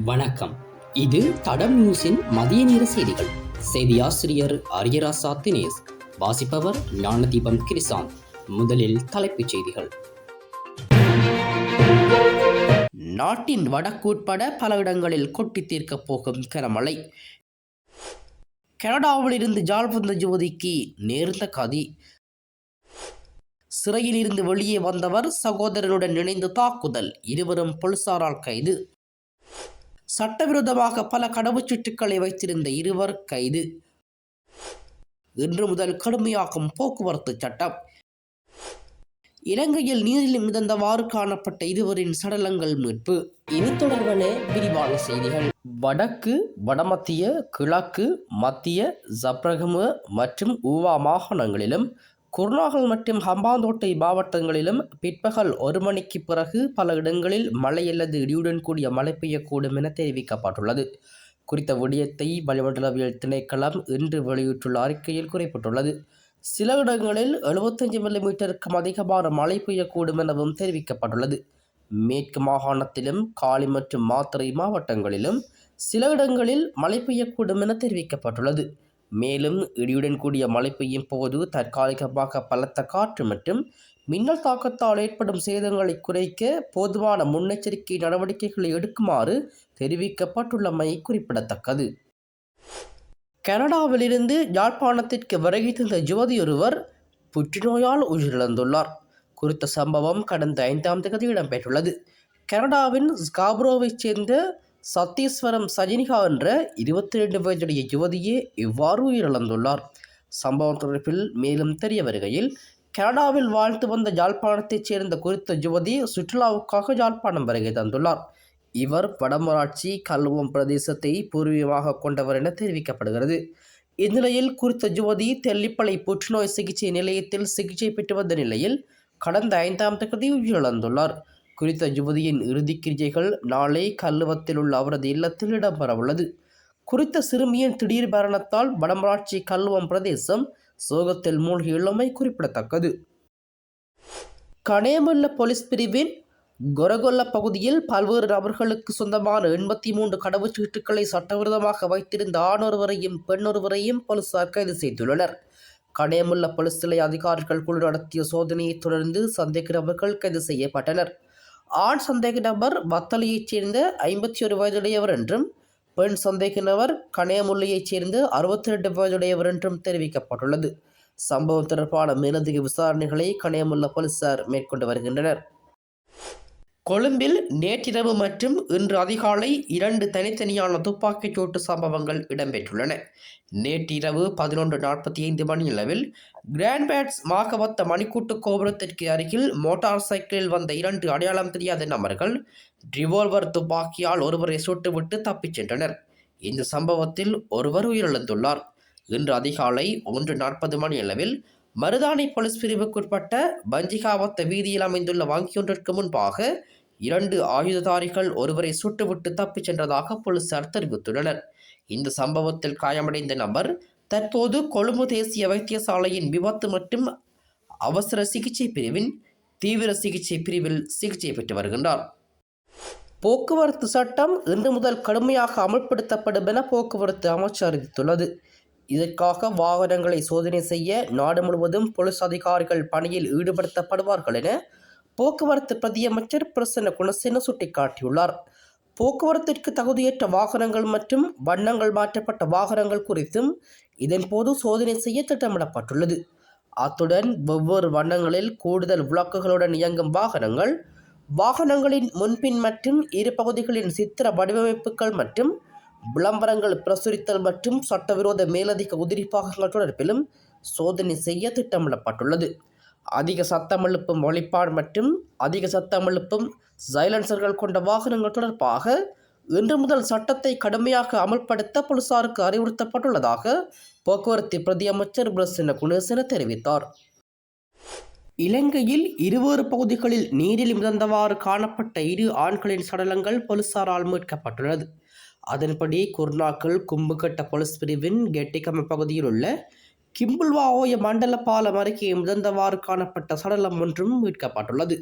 வணக்கம். இது தடம் நியூஸின் மதிய நேர செய்திகள். செய்தி ஆசிரியர் அரியராசா தினேஷ் வாசிப்பவர் ஞானதீபம் கிரிசாந்த் முதலில் தலைப்புச் செய்திகள். நாட்டின் வடக்குட்பட பல இடங்களில் கொட்டி தீர்க்கப் போகும் கனமழை. கனடாவில் இருந்து ஜாழ் வந்த ஜோதிக்கு நேர்ந்த கதி. சிறையில் இருந்து வெளியே வந்தவர் சகோதரனுடன் இணைந்து தாக்குதல். இருவரும் போலீசாரால் கைது. சட்டவிரோதமாக பல கடவுச்சீட்டுகளை வைத்திருந்த இருவர் கைது. இன்று முதல் கடுமையாகும் போக்குவரத்து சட்டம். இலங்கையில் நீரில் மிதந்தவாறு காணப்பட்ட இருவரின் சடலங்கள் மீட்பு. இது தொடர்பான விரிவான செய்திகள். வடக்கு வடமத்திய கிழக்கு மத்திய ஜப்ரகம மற்றும் ஊவா மாகாணங்களிலும் குர்நாகல் மற்றும் ஹம்பாந்தோட்டை மாவட்டங்களிலும் பிற்பகல் ஒரு மணிக்கு பிறகு பல இடங்களில் மழை அல்லது இடியுடன் கூடிய மழை பெய்யக்கூடும் என தெரிவிக்கப்பட்டுள்ளது. குறித்த விடயத்தை வளிமண்டலவியல் திணைக்களம் இன்று வெளியிட்டுள்ள அறிக்கையில் குறிப்பிட்டுள்ளது. சில இடங்களில் எழுபத்தஞ்சு மில்லிமீட்டருக்கும் அதிகமான மழை பெய்யக்கூடும் எனவும் தெரிவிக்கப்பட்டுள்ளது. மேற்கு மாகாணத்திலும் காலி மற்றும் மாத்திரை மாவட்டங்களிலும் சில இடங்களில் மழை பெய்யக்கூடும் என தெரிவிக்கப்பட்டுள்ளது. மேலும் இடியுடன் கூடிய மழை பெய்யும் போது தற்காலிகமாக பலத்த காற்று மற்றும் மின்னல் தாக்கத்தால் ஏற்படும் சேதங்களை குறைக்க போதுமான முன்னெச்சரிக்கை நடவடிக்கைகளை எடுக்குமாறு தெரிவிக்கப்பட்டுள்ளமை குறிப்பிடத்தக்கது. கனடாவிலிருந்து யாழ்ப்பாணத்திற்கு வருகை தந்த யுவதி ஒருவர் புற்றுநோயால் உயிரிழந்துள்ளார். குறித்த சம்பவம் கடந்த ஐந்தாம் தேதி இடம்பெற்றுள்ளது. கனடாவின் ஸ்காப்ரோவைச் சேர்ந்த சத்தீஸ்வரம் சஜினிகா என்ற இருபத்தி ரெண்டு வயதுடைய யுவதியே இவ்வாறு உயிரிழந்துள்ளார். சம்பவம் தொடர்பில் மேலும் தெரிய வருகையில் கனடாவில் வாழ்ந்து வந்த யாழ்ப்பாணத்தைச் சேர்ந்த குறித்த யுவதி சுற்றுலாவுக்காக யாழ்ப்பாணம் வருகை தந்துள்ளார். இவர் வடமராட்சி கல்வம் பிரதேசத்தை பூர்வீகமாக கொண்டவர் என தெரிவிக்கப்படுகிறது. இந்நிலையில் குறித்த யுவதி தெல்லிப்பளை புற்றுநோய் சிகிச்சை நிலையத்தில் சிகிச்சை பெற்று வந்த நிலையில் கடந்த ஐந்தாம் தேதி உயிரிழந்துள்ளார். குறித்த யுவதியின் இறுதிக்கிரியைகள் நாளை கல்லுவத்தில் உள்ள அவரது இல்லத்தில் இடம்பெறவுள்ளது. குறித்த சிறுமியின் திடீர் மரணத்தால் வடமராட்சி கல்வம் பிரதேசம் சோகத்தில் மூழ்கியுள்ளமை குறிப்பிடத்தக்கது. கனேமுல்ல போலீஸ் பிரிவின் கொரகொல்ல பகுதியில் பல்வேறு நபர்களுக்கு சொந்தமான எண்பத்தி மூன்று கடவுச்சீட்டுகளை சட்டவிரோதமாக வைத்திருந்த ஆணொருவரையும் பெண்ணொருவரையும் போலீசார் கைது செய்துள்ளனர். கனேமுல்ல போலீஸ் நிலைய அதிகாரிகள் குழு நடத்திய சோதனையைத் தொடர்ந்து சந்தேக நபர்கள் கைது செய்யப்பட்டனர். ஆண் சந்தேக நபர் வத்தலியைச் சேர்ந்த ஐம்பத்தி ஒரு வயதுடையவர் என்றும் பெண் சந்தேக நபர் கனேமுல்லையைச் சேர்ந்து அறுபத்தி ரெண்டு வயதுடையவர் என்றும் தெரிவிக்கப்பட்டுள்ளது. சம்பவம் தொடர்பான மேலதிக விசாரணைகளை கனயமுல்ல போலீசார் மேற்கொண்டு வருகின்றனர். கொழும்பில் நேற்றிரவு மற்றும் இன்று அதிகாலை இரண்டு தனித்தனியான துப்பாக்கிச் சூட்டு சம்பவங்கள் இடம்பெற்றுள்ளன. நேற்றிரவு பதினொன்று நாற்பத்தி ஐந்து மணியளவில் கிராண்ட் பேட்ஸ் மாகவத்த மணிக்கூட்டு கோபுரத்திற்கு அருகில் மோட்டார் சைக்கிளில் வந்த இரண்டு அடையாளம் தெரியாத நபர்கள் ரிவால்வர் துப்பாக்கியால் ஒருவரை சுட்டுவிட்டு தப்பிச் சென்றனர். இந்த சம்பவத்தில் ஒருவர் உயிரிழந்துள்ளார். இன்று அதிகாலை ஒன்று நாற்பது மணியளவில் மருதாணி போலீஸ் பிரிவுக்குட்பட்ட பஞ்சிகாவத்த வீதியில் அமைந்துள்ள வங்கியொன்றிற்கு முன்பாக இரண்டு ஆயுததாரிகள் ஒருவரை சுட்டுவிட்டு தப்பிச் சென்றதாக போலீசார் தெரிவித்துள்ளனர். இந்த சம்பவத்தில் காயமடைந்த நபர் தற்போது கொழும்பு தேசிய வைத்தியசாலையின் விபத்து மற்றும் அவசர சிகிச்சை பிரிவின் தீவிர சிகிச்சை பிரிவில் சிகிச்சை பெற்று வருகின்றார். போக்குவரத்து சட்டம் இன்று முதல் கடுமையாக அமல்படுத்தப்படும் என போக்குவரத்து அமைச்சர் அறிவித்துள்ளது. இதற்காக வாகனங்களை சோதனை செய்ய நாடு முழுவதும் போலீஸ் அதிகாரிகள் பணியில் ஈடுபடுத்தப்படுவார்கள் என போக்குவரத்து பிரதியமைச்சர் பிரசன்ன குணசேன சுட்டிக்காட்டியுள்ளார். போக்குவரத்திற்கு தகுதியற்ற வாகனங்கள் மற்றும் வண்ணங்கள் மாற்றப்பட்ட வாகனங்கள் குறித்தும் இதன்போது சோதனை செய்ய திட்டமிடப்பட்டுள்ளது. அத்துடன் வெவ்வேறு வண்ணங்களில் கூடுதல் விளக்குகளுடன் இயங்கும் வாகனங்கள் வாகனங்களின் முன்பின் மற்றும் இரு பகுதிகளின் சித்திர வடிவமைப்புகள் மற்றும் விளம்பரங்கள் பிரசுரித்தல் மற்றும் சட்டவிரோத மேலதிக உதிரி பாகங்கள் தொடர்பிலும் சோதனை செய்ய திட்டமிடப்பட்டுள்ளது. அதிக சத்தம் எழுப்பும் ஒளிப்பாடு மற்றும் அதிக சத்தம் எழுப்பும் சைலன்சர்கள் கொண்ட வாகனங்கள் தொடர்பாக இன்று முதல் சட்டத்தை கடுமையாக அமல்படுத்த போலீசாருக்கு அறிவுறுத்தப்பட்டுள்ளதாக போக்குவரத்து பிரதியமைச்சர் பிரசன்ன குணேசன தெரிவித்தார். இலங்கையில் இருவேறு பகுதிகளில் நீரில் மிதந்தவாறு காணப்பட்ட இரு ஆண்களின் சடலங்கள் போலீசாரால் மீட்கப்பட்டுள்ளது. அதன்படி குர்நாக்கல் கும்புகட்ட போலீஸ் பிரிவின் கெட்டிகம பகுதியில் உள்ள கிம்புல்வாவோய மண்டல பாலம் அருகே மிதந்தவாறு காணப்பட்ட சடலம் ஒன்றும் மீட்கப்பட்டுள்ளது.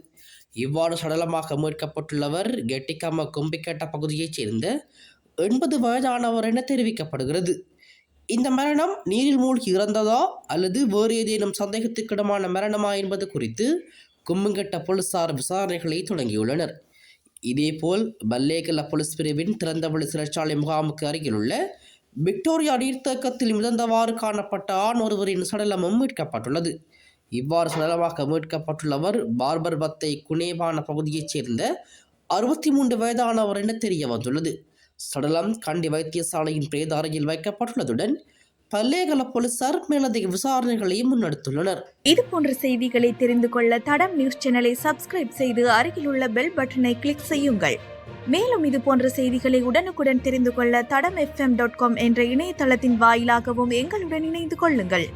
இவ்வாறு சடலமாக மீட்கப்பட்டுள்ளவர் கெட்டிக்கம கும்பிக்கட்ட பகுதியைச் சேர்ந்த எண்பது வயதானவர் என தெரிவிக்கப்படுகிறது. இந்த மரணம் நீரில் மூழ்கி இறந்ததா அல்லது வேறு ஏதேனும் சந்தேகத்துக்கிடமான மரணமா என்பது குறித்து கும்முங்கட்ட போலீசார் விசாரணைகளை தொடங்கியுள்ளனர். இதேபோல் பல்லேகல போலீஸ் பிரிவின் திறந்தவெளி சிறைச்சாலை முகாமுக்கு அருகிலுள்ள விக்டோரியா நீர்த்தேக்கத்தில் மிதந்தவாறு காணப்பட்ட ஆண் ஒருவரின் சடலமும் மீட்கப்பட்டுள்ளது. இவ்வாறு சடலமாக மீட்கப்பட்டுள்ளவர் பார்பர் பத்தை குனேவான பகுதியைச் சேர்ந்த அறுபத்தி மூன்று வயதானவர் என தெரிய வந்துள்ளது சடலம் கண்டி வைத்தியசாலையின் பிரேத அறையில் வைக்கப்பட்டுள்ளதுடன் பல்லேகல போலீசார் மேலதிக விசாரணைகளை முன்னெடுத்துள்ளனர். இது போன்ற செய்திகளை தெரிந்து கொள்ள தடம் நியூஸ் சேனலை சப்ஸ்கிரைப் செய்து அருகிலுள்ள பெல் பட்டனை கிளிக் செய்யுங்கள். மேலும் இது போன்ற செய்திகளை உடனுக்குடன் தெரிந்து கொள்ள தடம் எஃப்எம் டாட் காம் என்ற இணையதளத்தின் வாயிலாகவும் எங்களுடன் இணைந்து கொள்ளுங்கள்.